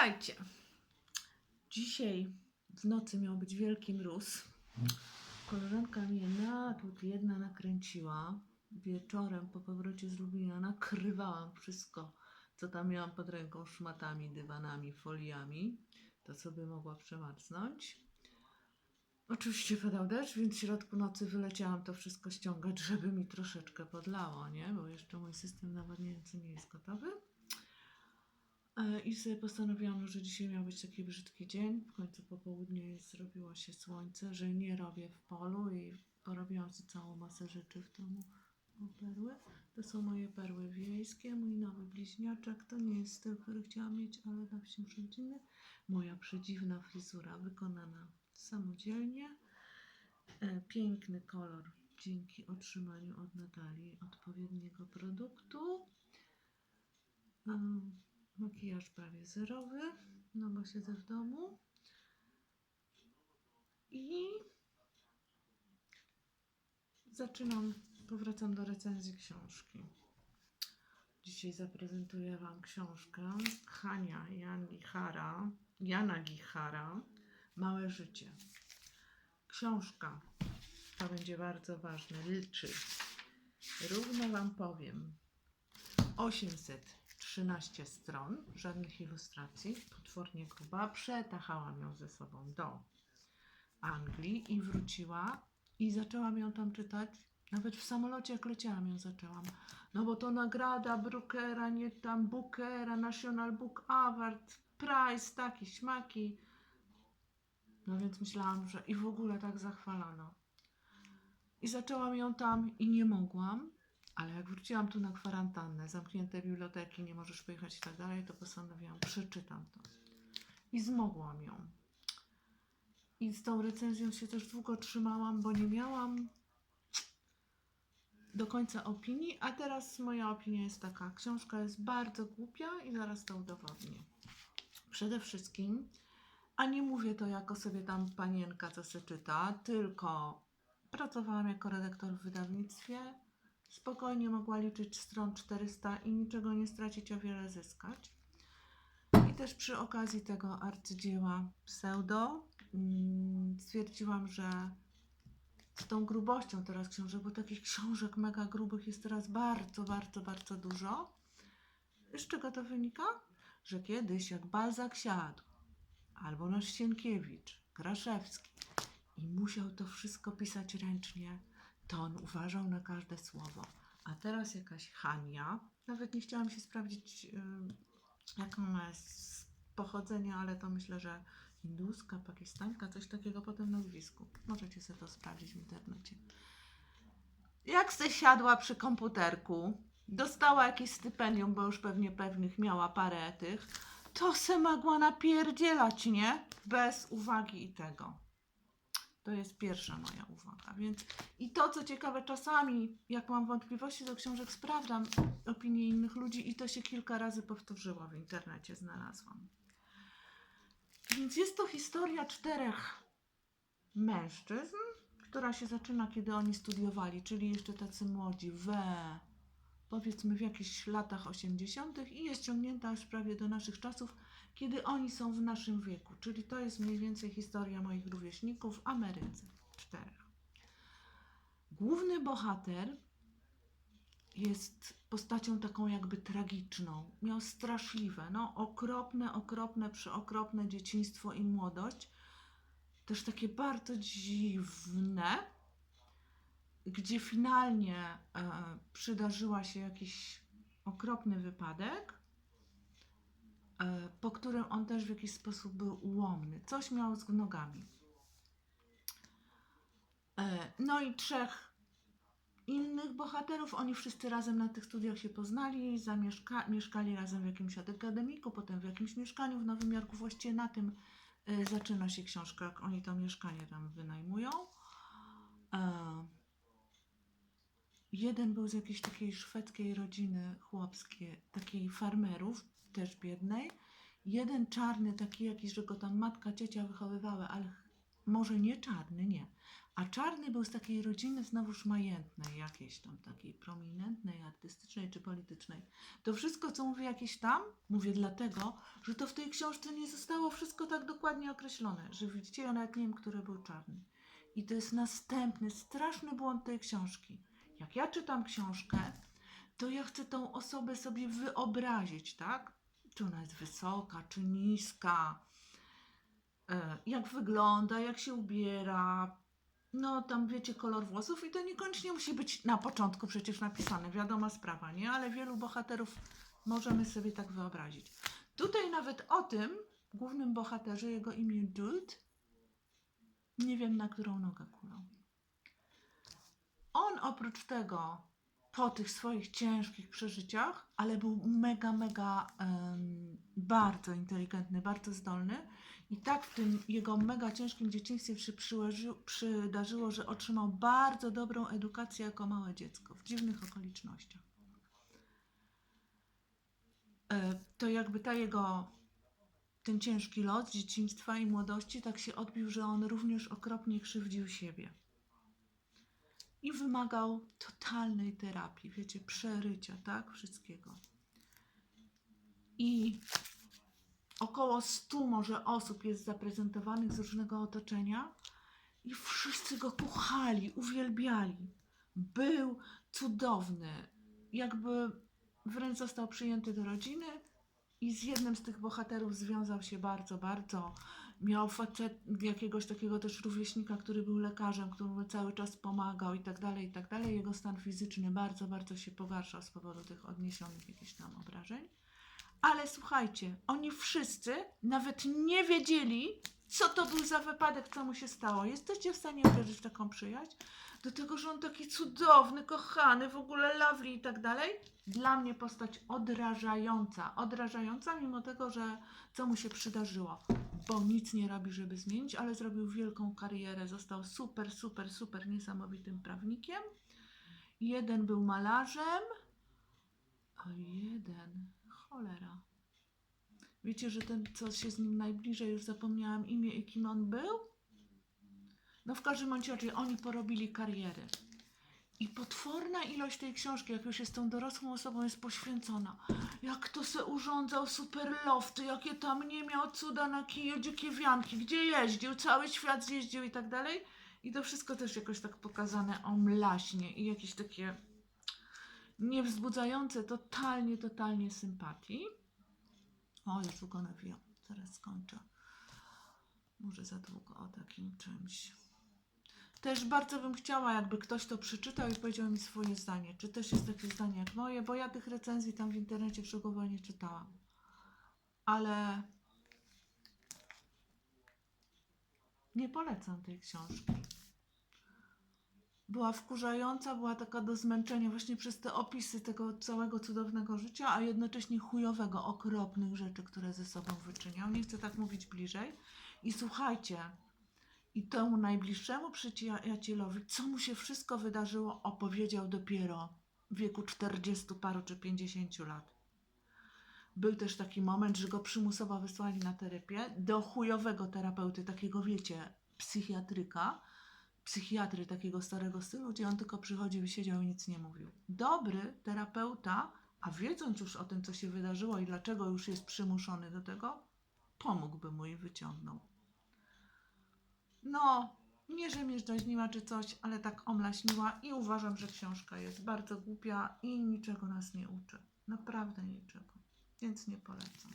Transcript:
Witajcie. Dzisiaj w nocy miał być wielki mróz. Koleżanka mnie natut jedna nakręciła. Wieczorem po powrocie z Lublina nakrywałam wszystko, co tam miałam pod ręką szmatami, dywanami, foliami. To, co by mogła przemarsnąć. Oczywiście padał deszcz, więc w środku nocy wyleciałam to wszystko ściągać, żeby mi troszeczkę podlało, nie? Bo jeszcze mój system nawodniający nie jest gotowy. E, I sobie postanowiłam, że dzisiaj miał być taki brzydki dzień. W końcu po południu zrobiło się słońce, że nie robię w polu i porobiłam sobie całą masę rzeczy w domu. O, perły. To są moje perły wiejskie, mój nowy bliźniaczek. To nie jest ten, który chciałam mieć, ale na wsi urodziny. Moja przedziwna fryzura wykonana samodzielnie. E, Piękny kolor dzięki otrzymaniu od Natalii odpowiedniego produktu. Makijaż prawie zerowy, no bo siedzę w domu. I zaczynam, powracam do recenzji książki. Dzisiaj zaprezentuję Wam książkę Hania Jan Gichara, Jana Gichara Małe życie. Książka, to będzie bardzo ważne, liczy. Równo Wam powiem. 813 stron, żadnych ilustracji, potwornie gruba. Przetachałam ją ze sobą do Anglii i wróciła i zaczęłam ją tam czytać. Nawet w samolocie, jak leciałam, ją zaczęłam. No bo to nagrada Brookera, nie tam Bookera, National Book Award, Prize, taki, śmaki. No więc myślałam, że i w ogóle tak zachwalano. I zaczęłam ją tam i nie mogłam. Ale jak wróciłam tu na kwarantannę, zamknięte biblioteki, nie możesz pojechać i tak dalej, to postanowiłam, przeczytam to. I zmogłam ją. I z tą recenzją się też długo trzymałam, bo nie miałam do końca opinii, a teraz moja opinia jest taka. Książka jest bardzo głupia i zaraz to udowodnię. Przede wszystkim, a nie mówię to jako sobie tam panienka, co se czyta, tylko pracowałam jako redaktor w wydawnictwie, spokojnie mogła liczyć stron 400 i niczego nie stracić, a wiele zyskać. I też przy okazji tego arcydzieła pseudo mm, stwierdziłam, że z tą grubością teraz książek, bo takich książek mega grubych jest teraz bardzo, bardzo, bardzo dużo. Z czego to wynika? Że kiedyś jak Balzak siadł, albo nasz Sienkiewicz, Kraszewski i musiał to wszystko pisać ręcznie, to on uważał na każde słowo. A teraz jakaś Hania, nawet nie chciałam się sprawdzić, yy, jaką z pochodzenia, ale to myślę, że hinduska, pakistańka, coś takiego po tym nazwisku. Możecie sobie to sprawdzić w internecie. Jak se siadła przy komputerku, dostała jakieś stypendium, bo już pewnie pewnych miała parę tych, to se mogła napierdzielać, nie? Bez uwagi i tego. To jest pierwsza moja uwaga. Więc i to, co ciekawe, czasami, jak mam wątpliwości do książek, sprawdzam opinie innych ludzi i to się kilka razy powtórzyło w internecie, znalazłam. Więc jest to historia czterech mężczyzn, która się zaczyna, kiedy oni studiowali, czyli jeszcze tacy młodzi, we powiedzmy w jakichś latach 80. i jest ciągnięta już prawie do naszych czasów, kiedy oni są w naszym wieku. Czyli to jest mniej więcej historia moich rówieśników w Ameryce. Czterech. Główny bohater jest postacią taką jakby tragiczną. Miał straszliwe, no okropne, okropne, przeokropne dzieciństwo i młodość. Też takie bardzo dziwne, gdzie finalnie e, przydarzyła się jakiś okropny wypadek, e, po którym on też w jakiś sposób był ułomny. Coś miał z nogami. E, no i trzech innych bohaterów, oni wszyscy razem na tych studiach się poznali, zamieszka- mieszkali razem w jakimś akademiku, potem w jakimś mieszkaniu w Nowym Jorku. Właściwie na tym zaczyna się książka, jak oni to mieszkanie tam wynajmują. Jeden był z jakiejś takiej szwedzkiej rodziny chłopskiej, takiej farmerów, też biednej. Jeden czarny, taki jakiś, że go tam matka, ciocia wychowywały, ale może nie czarny, nie, A czarny był z takiej rodziny znowuż majętnej, jakiejś tam takiej prominentnej, artystycznej czy politycznej. To wszystko, co mówię jakieś tam, mówię dlatego, że to w tej książce nie zostało wszystko tak dokładnie określone, że widzicie, ja nawet nie wiem, który był czarny. I to jest następny, straszny błąd tej książki. Jak ja czytam książkę, to ja chcę tą osobę sobie wyobrazić, tak? Czy ona jest wysoka, czy niska, e, jak wygląda, jak się ubiera, no tam wiecie, kolor włosów i to niekoniecznie musi być na początku przecież napisane, wiadoma sprawa, nie? Ale wielu bohaterów możemy sobie tak wyobrazić. Tutaj nawet o tym głównym bohaterze, jego imię Jude, nie wiem na którą nogę kulał. On oprócz tego, po tych swoich ciężkich przeżyciach, ale był mega, mega em, bardzo inteligentny, bardzo zdolny. I tak w tym jego mega ciężkim dzieciństwie się przydarzyło, że otrzymał bardzo dobrą edukację jako małe dziecko w dziwnych okolicznościach. E, To jakby ta jego ten ciężki los dzieciństwa i młodości tak się odbił, że on również okropnie krzywdził siebie. I wymagał totalnej terapii, wiecie, przerycia, tak? Wszystkiego. I około 100 może osób jest zaprezentowanych z różnego otoczenia i wszyscy go kochali, uwielbiali. Był cudowny. Jakby wręcz został przyjęty do rodziny i z jednym z tych bohaterów związał się bardzo, bardzo. Miał facet, jakiegoś takiego też rówieśnika, który był lekarzem, który mu cały czas pomagał i tak dalej, i tak dalej. Jego stan fizyczny bardzo, bardzo się pogarszał z powodu tych odniesionych jakichś tam obrażeń. Ale słuchajcie, oni wszyscy nawet nie wiedzieli, co to był za wypadek, co mu się stało. Jesteście w stanie przeżyć taką przyjaźń? Do tego, że on taki cudowny, kochany, w ogóle lovely i tak dalej. Dla mnie postać odrażająca. Odrażająca, mimo tego, że co mu się przydarzyło. Bo nic nie robi, żeby zmienić, ale zrobił wielką karierę. Został super, super, super niesamowitym prawnikiem. Jeden był malarzem, a jeden, cholera. Wiecie, że ten, co się z nim najbliżej, już zapomniałam imię i kim on był? No w każdym razie oni porobili kariery. I potworna ilość tej książki, jak już jest tą dorosłą osobą, jest poświęcona. Jak to se urządzał super lofty, jakie tam nie miał cuda na kiju, dzikie wianki, gdzie jeździł, cały świat zjeździł i tak dalej. I to wszystko też jakoś tak pokazane omlaśnie i jakieś takie niewzbudzające totalnie, totalnie sympatii. O, ja długo nawijam, zaraz skończę. Może za długo o takim czymś. Też bardzo bym chciała, jakby ktoś to przeczytał i powiedział mi swoje zdanie. Czy też jest takie zdanie jak moje, bo ja tych recenzji tam w internecie szczegółowo nie czytałam. Ale nie polecam tej książki. Była wkurzająca, była taka do zmęczenia właśnie przez te opisy tego całego cudownego życia, a jednocześnie chujowego, okropnych rzeczy, które ze sobą wyczyniał. Nie chcę tak mówić bliżej. I słuchajcie, i temu najbliższemu przyjacielowi, co mu się wszystko wydarzyło, opowiedział dopiero w wieku 40 paru czy 50 lat. Był też taki moment, że go przymusowo wysłali na terapię do chujowego terapeuty, takiego wiecie, psychiatryka, psychiatry takiego starego stylu, gdzie on tylko przychodził i siedział i nic nie mówił. Dobry terapeuta, a wiedząc już o tym, co się wydarzyło i dlaczego już jest przymuszony do tego, pomógłby mu i wyciągnął. No, nie, że mnie zdraźniła czy coś, ale tak omlaśniła i uważam, że książka jest bardzo głupia i niczego nas nie uczy. Naprawdę niczego. Więc nie polecam.